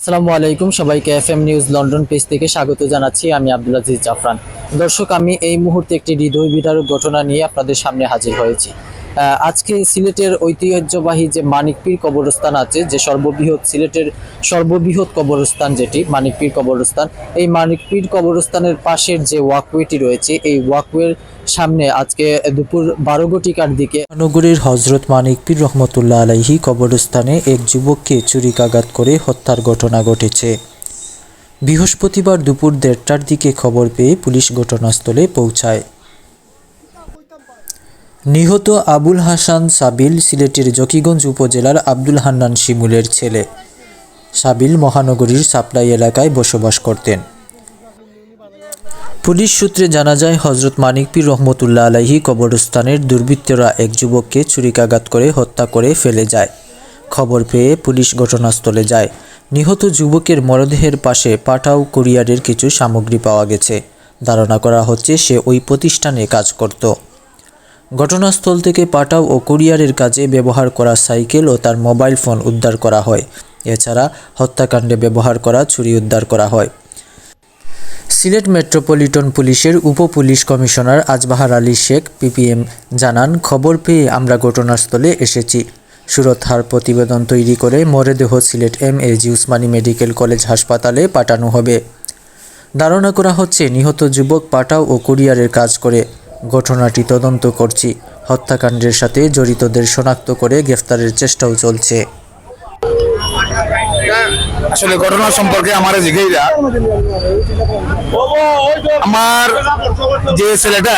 আসসালামু আলাইকুম, সবাইকে F M news London page থেকে স্বাগত জানাচ্ছি আমি আব্দুল আজিজ জাফরান। দর্শক, আমি এই মুহূর্তে একটি হৃদয় বিদারক ঘটনা নিয়ে আপনাদের সামনে হাজির হয়েছি। আজকে সিলেটের ঐতিহ্যবাহী যে মানিকপীর কবরস্থান আছে, যে সর্ববৃহৎ সিলেটের সর্ববৃহৎ কবরস্থান যেটি, মানিকপীর কবরস্থান, এই মানিকপীর কবরস্থানের পাশের যে ওয়াকওয়েটি রয়েছে, এই ওয়াকওয়ের সামনে আজকে দুপুর বারো ঘটিকার দিকে নগরীর হজরত মানিকপীর রহমতুল্লাহ আলাইহি কবরস্থানে এক যুবককে চুরিকাঘাত করে হত্যার ঘটনা ঘটেছে। বৃহস্পতিবার দুপুর দেড়টার দিকে খবর পেয়ে পুলিশ ঘটনাস্থলে পৌঁছায়। নিহত আবুল হাসান সাবিল সিলেটের জকিগঞ্জ উপজেলার আব্দুল হান্নান শিমুলের ছেলে। সাবিল মহানগরীর সাপ্লাই এলাকায় বসবাস করতেন। পুলিশ সূত্রে জানা যায় হজরত মানিকপীর রহমতুল্লাহ আলাহি কবরস্থানের দুর্বৃত্তরা এক যুবককে ছুরিকাঘাত করে হত্যা করে ফেলে যায়। খবর পেয়ে পুলিশ ঘটনাস্থলে যায়। নিহত যুবকের মরদেহের পাশে পাঠাও কুরিয়ারের কিছু সামগ্রী পাওয়া গেছে। ধারণা করা হচ্ছে, সে ওই প্রতিষ্ঠানে কাজ করত। ঘটনাস্থল থেকে পাঠাও ও কুরিয়ারের কাজে ব্যবহার করা সাইকেল ও তার মোবাইল ফোন উদ্ধার করা হয়। এছাড়া হত্যাকাণ্ডে ব্যবহার করা ছুরি উদ্ধার করা হয়। সিলেট মেট্রোপলিটন পুলিশের উপ police commissioner Azbahar Ali Sheikh, PPM, জানান, খবর পেয়ে আমরা ঘটনাস্থলে এসেছি। সুরতহার প্রতিবেদন তৈরি করে মরদেহ Sylhet M A G Osmani medical college হাসপাতালে পাঠানো হবে। ধারণা করা হচ্ছে, নিহত যুবক পাঠাও ও কুরিয়ারের কাজ করে। ঘটনাটি তদন্ত করছি। হত্যাকাণ্ডের সাথে জড়িতদের শনাক্ত করে গ্রেফতারের চেষ্টাও চলছে। আসলে ঘটনা সম্পর্কে আমার জিজ্ঞাসা আমার যে ছেলেটা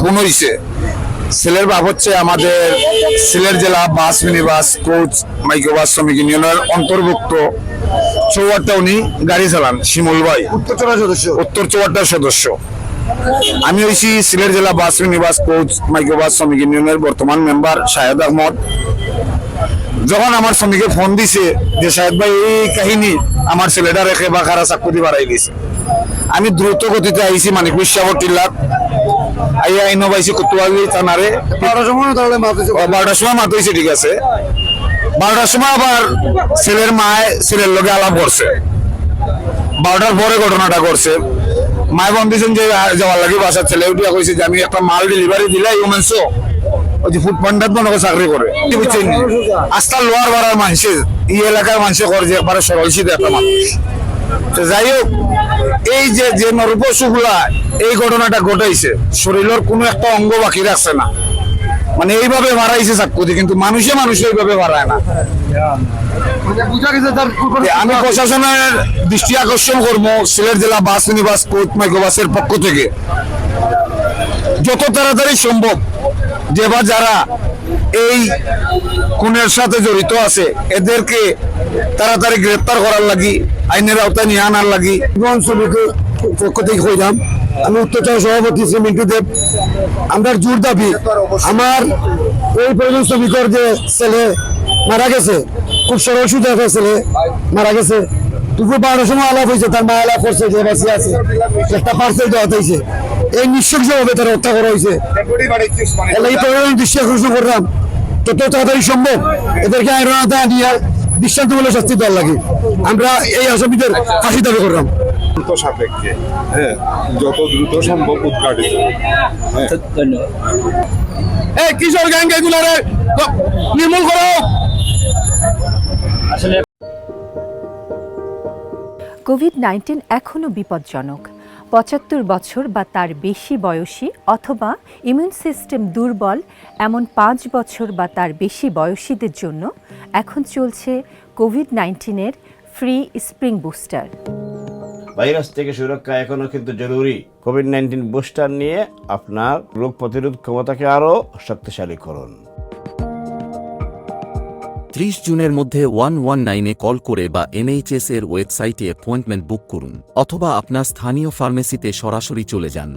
খুন হয়েছে ছেলের বাপ হচ্ছে আমাদের সিলেট জেলা bus mini bus coach microbus শ্রমিক ইউনিয়নের অন্তর্ভুক্ত চৌয়ারটা উনি গাড়ি চালান শিমুল ভাই। উত্তর চব্বিশ সদস্য। উত্তর চৌয়ারটার সদস্য। আমি হয়েছি সিলেট জেলা bus mini bus coach microbus শ্রমিক ইউনিয়নের বর্তমান মেম্বার শাহেদ আহমদ। যখন আমার শ্রমিকে ফোন দিছে যে সাহেব ভাই এই কাহিনী আমার ছেলেটা রেখে বা খারা চাকুতি বাড়াই দিছে। আমি দ্রুত গতিতে আইছি মানিকপুর সাগর টিল্লাত আইয়া আইন পাইছি কুতুয়ালি থানারে। বারোটার সময় তাহলে বারোটার সময় মাত হয়েছে ঠিক আছে। বারোটার সময় আবার ছেলের মায় ছেলের লগে আলাপ করছে। বারোটার পরে ঘটনাটা করছে মায় বন দিয়েছেন যে যাওয়ার লাগে বাসার ছেলে উঠিয়া কইছে যে, আমি একটা মাল ডেলিভারি দিলাই ইউমেন্স ওই যে ফুড পান্ডার মনে করে চাকরি করে। বুঝছেন? আস্তা লোয়ার বাড়ার মানুষের এই এলাকার মানুষে করে যে একবারে সরল সিধে একটা মানুষ। তো যাই হোক, এই যে যে নরপশুগুলা এই ঘটনাটা ঘটাইছে, শরীরের কোনো একটা অঙ্গ বাকি রাখছে না। মানে এইভাবে মারাইছে চাকুতি কিন্তু মানুষে মানুষ এইভাবে মারায় না। মানে আমি প্রশাসনের দৃষ্টি আকর্ষণ করব সিলেট জেলা বাস মিনিবাস কোচ মাইক্রোবাসের পক্ষ থেকে। যত তাড়াতাড়ি সম্ভব যে বা যারা এই খুনের সাথে জড়িত আছে এদেরকে তাড়াতাড়ি গ্রেপ্তার করার লাগি আইনের আওতায় নিয়ে আনার লাগি। শ্রমিকের পক্ষ থেকে কইলাম আমি উত্তর চব্বিশ সভাপতি শ্রী মিন্টু দেব। আমরা জোর দাবি, আমার এই পরিজন শ্রমিকের যে ছেলে মারা গেছে, খুব সরল সুযোগ ছেলে মারা গেছে। দুপুর বারোটার সময় আলাপ হয়েছে, তার মা আলাপ করছে, যে বাসি আছে একটা পার্সেল দেওয়া হয়েছে। এই নিঃশংসভাবে তারা হত্যা করা হয়েছে। এই পরিমাণ দৃষ্টি আকর্ষণ করলাম। যত তাড়াতাড়ি সম্ভব, এদেরকে আইনতা নিয়ে দৃষ্টান্তমূলক শাস্তি দেওয়ার লাগে। আমরা এই আসামিদের ফাঁসি দাবি করলাম। দ্রুত সাপেক্ষে হ্যাঁ যত দ্রুত সম্ভব উদ্ঘাটিত হ্যাঁ। এই কিশোর গ্যাং এগুলারে নির্মূল করো। কোভিড নাইন্টিন এখনও বিপজ্জনক। পঁচাত্তর বছর বা তার বেশি বয়সী অথবা ইমিউন সিস্টেম দুর্বল এমন পাঁচ বছর বা তার বেশি বয়সীদের জন্য এখন চলছে কোভিড নাইন্টিনের ফ্রি স্প্রিং বুস্টার ভাইরাস থেকে সুরক্ষা এখনও কিন্তু জরুরি। কোভিড নাইন্টিন বুস্টার নিয়ে আপনার রোগ প্রতিরোধ ক্ষমতাকে আরও শক্তিশালী করুন। ত্রিশ জুনের মধ্যে ওয়ান ওয়ান নাইনে কল করে বা এনএইচএস এর ওয়েবসাইটে অ্যাপয়েন্টমেন্ট বুক করুন, অথবা আপনার স্থানীয় ফার্মেসিতে সরাসরি চলে যান।